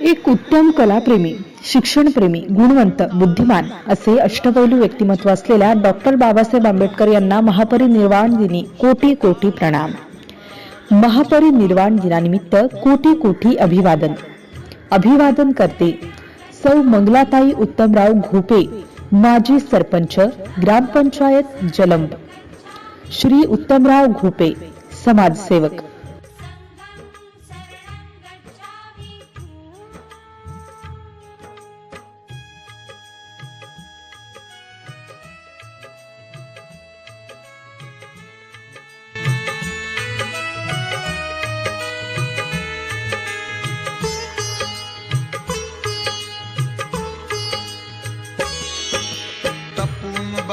एक उत्तम कलाप्रेमी शिक्षणप्रेमी गुणवंत बुद्धिमान असे अष्टपैलू व्यक्तिमत्व असलेल्या डॉक्टर बाबासाहेब आंबेडकर यांना महापरिनिर्वाण दिनी कोटी कोटी प्रणाम. महापरिनिर्वाण दिनानिमित्त कोटी कोटी अभिवादन. अभिवादन करते सौ मंगलाताई उत्तमराव घोपे माजी सरपंच ग्रामपंचायत जलंब. श्री उत्तमराव घोपे समाजसेवक.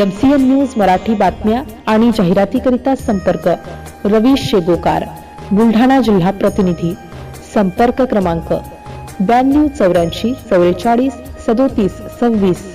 M C N news Marathi बातम्या आणि जाहिरातीकरिता संपर्क रवीश शेगोकार बुलढाणा जिल्हा प्रतिनिधी. संपर्क क्रमांक ब्याण्णव चौऱ्याऐंशी चौवेचाळीस सदोतीस सव्वीस.